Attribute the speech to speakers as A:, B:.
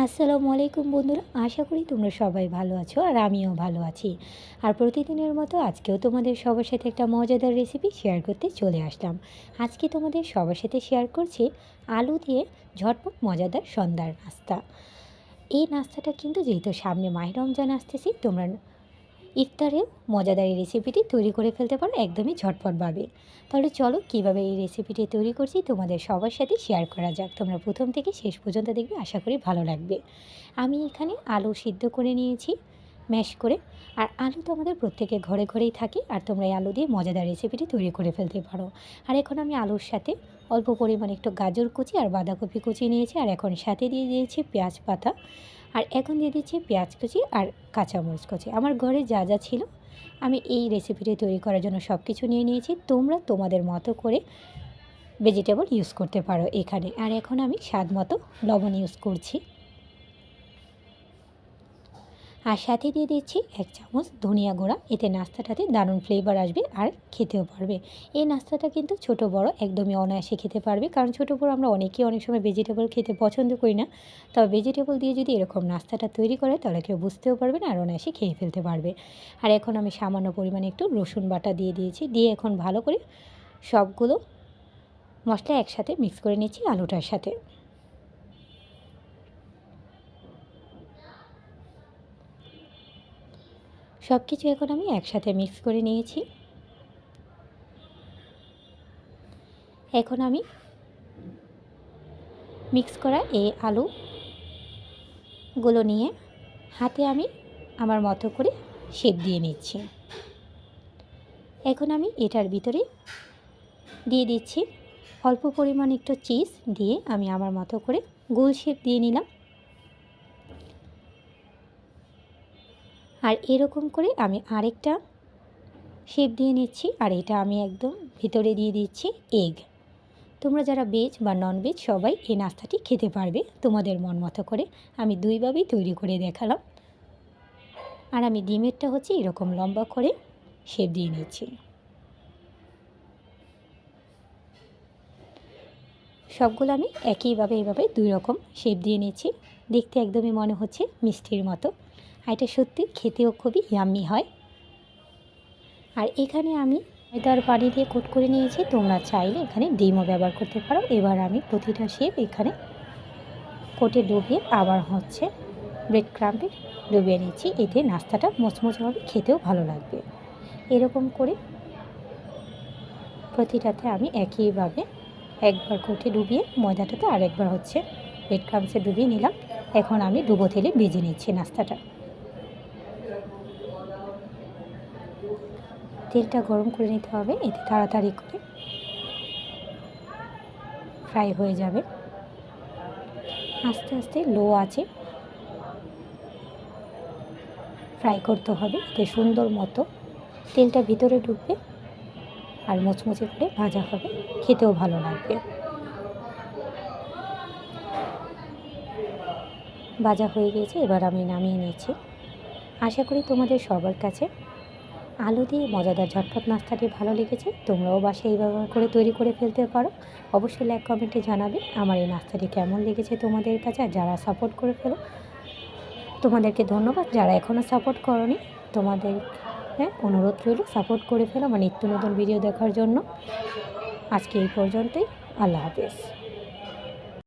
A: আসসালামু আলাইকুম বন্ধুরা, আশা করি তোমরা সবাই ভালো আছো আর আমিও ভালো আছি। আর প্রতিদিনের মতো আজকেও তোমাদের সবার সাথে একটা মজাদার রেসিপি শেয়ার করতে চলে আসলাম। আজকে তোমাদের সবার সাথে শেয়ার করছি আলু দিয়ে ঝটপট মজাদার সন্ধ্যার নাস্তা। এই নাস্তাটা কিন্তু যেহেতু সামনে মাহিরমজান আসতেছি, তোমরা ইফতারেও মজাদার এই রেসিপিটি তৈরি করে ফেলতে পারো একদমই ঝটপটভাবে তাহলে চলো কীভাবে এই রেসিপিটি তৈরি করছি তোমাদের সবার সাথে শেয়ার করা যাক। তোমরা প্রথম থেকে শেষ পর্যন্ত দেখবে, আশা করি ভালো লাগবে। আমি এখানে আলু সিদ্ধ করে নিয়েছি ম্যাশ করে। আর আলু তো আমাদের প্রত্যেকের ঘরে ঘরেই থাকে, আর তোমরা এই আলু দিয়ে মজাদার রেসিপিটি তৈরি করে ফেলতে পারো। আর এখন আমি আলুর সাথে অল্প পরিমাণে একটু গাজর কুচি আর বাঁধাকপি কুচি নিয়েছি, আর এখন সাথে দিয়ে দিয়েছি পেঁয়াজ পাতা। আর এখন দিয়ে দিচ্ছি পেঁয়াজ কুচি আর কাঁচামরিচ কুচি। আমার ঘরে যা যা ছিল, আমি এই রেসিপিটি তৈরি করার জন্য সব কিছু নিয়ে নিয়েছি। তোমরা তোমাদের মতো করে ভেজিটেবল ইউজ করতে পারো এখানে। আর এখন আমি স্বাদ মতো লবণ ইউজ করছি। আর সাথে দিয়ে দিচ্ছি এক চামচ ধনিয়া গুঁড়া। এতে নাস্তাটাতে দারুণ ফ্লেভার আসবে আর খেতেও পারবে। এই নাস্তাটা কিন্তু ছোট বড় একদমই অনায়াসে খেতে পারবে। কারণ ছোট বড় আমরা অনেকেই অনেক সময় ভেজিটেবল খেতে পছন্দ করি না। তবে ভেজিটেবল দিয়ে যদি এরকম নাস্তাটা তৈরি করে, তাহলে কেউ বুঝতেও পারবে না আর অনায়াসে খেয়ে ফেলতে পারবে। আর এখন আমি সামান্য পরিমাণে একটু রসুন বাটা দিয়ে দিয়েছি। দিয়ে এখন ভালো করে সবগুলো মশলা একসাথে মিক্স করে নিচ্ছি আলুটার সাথে। সব কিছু এখন আমি একসাথে মিক্স করে নিয়েছি। এখন আমি মিক্স করা এই আলুগুলো নিয়ে হাতে আমি আমার মতো করে শেপ দিয়ে নিচ্ছি। এখন আমি এটার ভিতরে দিয়ে দিচ্ছি অল্প পরিমাণ একটু চিজ দিয়ে আমি আমার মতো করে গোল শেপ দিয়ে নিলাম। আর এরকম করে আমি আরেকটা শেপ দিয়ে নিচ্ছি আর এটা আমি একদম ভিতরে দিয়ে দিচ্ছি এগ তোমরা যারা ভেজ বা নন ভেজ সবাই এই নাস্তাটি খেতে পারবে তোমাদের মন মতো করে। আমি দুইভাবেই তৈরি করে দেখালাম। আর আমি ডিমেরটা হচ্ছে এরকম লম্বা করে শেপ দিয়ে নিচ্ছি। সবগুলো আমি একইভাবে এইভাবে দুই রকম শেপ দিয়ে নিচ্ছি। দেখতে একদমই মনে হচ্ছে মিষ্টির মতো। আর এটা সত্যি খেতেও খুবই ইয়াম্মি হয়। আর এখানে আমি ময়দার পানি দিয়ে কোট করে নিয়েছি, তোমরা চাইলে এখানে ডিমও ব্যবহার করতে পারো। এবার আমি প্রতিটা শেপ এখানে কোটে ডুবিয়ে আবার হচ্ছে ব্রেড ক্রাম্পে ডুবিয়ে নিচ্ছি। এতে নাস্তাটা মোচমোচে খেতেও ভালো লাগবে। এরকম করে প্রতিটাতে আমি একইভাবে একবার কোটে ডুবিয়ে ময়দাটাতে আরেকবার হচ্ছে ব্রেড ক্রাম্পসে ডুবিয়ে নিলাম। এখন আমি ডুবো তেলে ভেজে নিচ্ছি নাস্তাটা। তেলটা গরম করে নিতে হবে, এতে তাড়াতাড়ি করে ফ্রাই হয়ে যাবে। আস্তে আস্তে লো আছে ফ্রাই করতে হবে, এতে সুন্দর মতো তেলটা ভিতরে ঢুকবে আর মুচমুচে করে ভাজা হবে, খেতেও ভালো লাগবে। ভাজা হয়ে গিয়েছে এবার আমি নামিয়ে নিয়েছি আশা করি তোমাদের সবার কাছে আলু দিয়ে মজাদার ঝটপট নাস্তাটি ভালো লেগেছে। তোমরাও বাসে এই ব্যবহার করে তৈরি করে ফেলতে পারো। অবশ্যই লাইক কমেন্টে জানাবে আমার এই নাস্তাটি কেমন লেগেছে তোমাদের কাছে আর যারা সাপোর্ট করে ফেলো, তোমাদেরকে ধন্যবাদ। যারা এখনও সাপোর্ট করনি, তোমাদের হ্যাঁ অনুরোধ রইল সাপোর্ট করে ফেলো আমার নিত্য নতুন ভিডিও দেখার জন্য। আজকে এই পর্যন্তই, আল্লাহ হাফেজ।